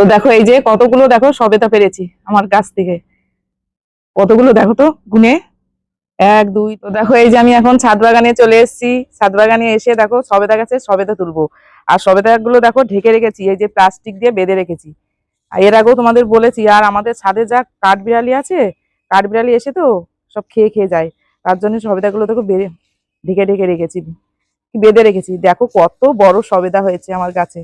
তো দেখো এই যে কতগুলো দেখো সবেতা পেরেছি আমার গাছ থেকে। কতগুলো দেখো তো, গুনে। এক, দুই, তো দেখো এই যে আমি এখন ছাদ বাগানে চলে এসেছি। ছাদ বাগানে এসে দেখো সবেদা গাছে সবেদা তুলবো। আর সবেদা গুলো দেখো ঢেকে রেখেছি, এই যে প্লাস্টিক দিয়ে বেঁধে রেখেছি। আর এর আগেও তোমাদের বলেছি, আর আমাদের ছাদে যা কাঠবিড়ালি আছে, কাঠবিড়ালি এসে তো সব খেয়ে খেয়ে যায়। তার জন্য সবেদা গুলো দেখো বেড়ে, ঢেকে ঢেকে রেখেছি, বেঁধে রেখেছি। দেখো কত বড় সবেদা হয়েছে আমার গাছে।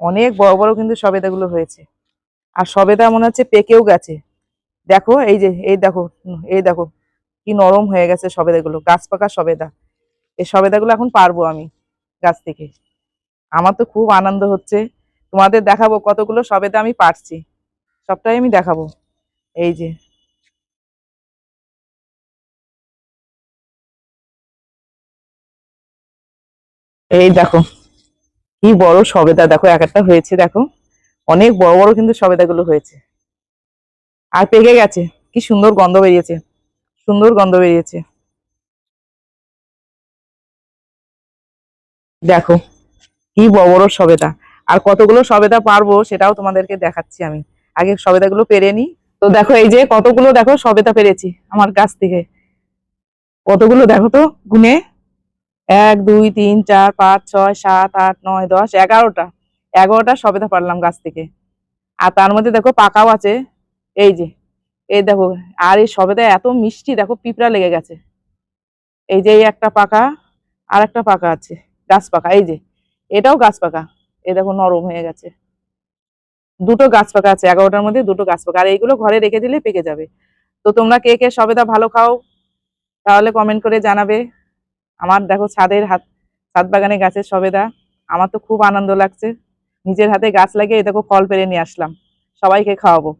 অনেক বড় বড় কিন্তু সবেদা গুলো হয়েছে। আর সবেদা মনে হচ্ছে পেকেও গেছে। দেখো, এই যে, এই দেখো এই দেখো, কি নরম হয়ে গেছে সবেদাগুলো, গাছ পাকা সবেদা। এই সবেদাগুলো এখন পারব আমি গাছ থেকে। আমার তো খুব আনন্দ হচ্ছে। তোমাদের দেখাবো কতগুলো সবেদা আমি পারছি। সবটাই আমি দেখাবো। এই যে। এই দেখো। কি বড় সবেদা, দেখো এক একটা হয়েছে, দেখো। অনেক বড় বড় কিন্তু সবেদাগুলো হয়েছে। আর পেকে গেছে, কি সুন্দর গন্ধ বেরিয়েছে, সুন্দর গন্ধ বেরিয়েছে। দেখো, কি বড় বড় সবেদা। আর কতগুলো সবেদা পারব সেটাও তোমাদেরকে দেখাচ্ছি আমি। আগে সবেদাগুলো পেরে নি তো দেখো, এই যে কতগুলো, দেখো, সবেদা পেরেছি আমার গাছ থেকে। কতগুলো, দেখো তো, গুনে। এক, দুই, তিন, চার, পাঁচ, ছয়, সাত, আট, নয়, দশ, এগারোটা। এগারোটা সবেদা পারলাম গাছ থেকে। আর তার মধ্যে দেখো পাকাও আছে। এই যে, এই দেখো, আর এই সবেদা এত মিষ্টি, দেখো পিঁপড়া লেগে গেছে। এই যে, এই একটা পাকা, আর একটা পাকা আছে, গাছ পাকা। এই যে, এটাও গাছ পাকা। এই দেখো নরম হয়ে গেছে। দুটো গাছ পাকা আছে, এগারোটার মধ্যে দুটো গাছ পাকা। আর এইগুলো ঘরে রেখে দিলে পেকে যাবে। তো তোমরা কে কে সবেদা ভালো খাও, তাহলে কমেন্ট করে জানাবে। আমার দেখো ছাদের হাত, ছাদ বাগানে গাছের সবেদা, আমার তো খুব আনন্দ লাগছে। নিজের হাতে গাছ লাগিয়ে দেখো ফল পেরে নিয়ে আসলাম। সবাইকে খাওয়াবো।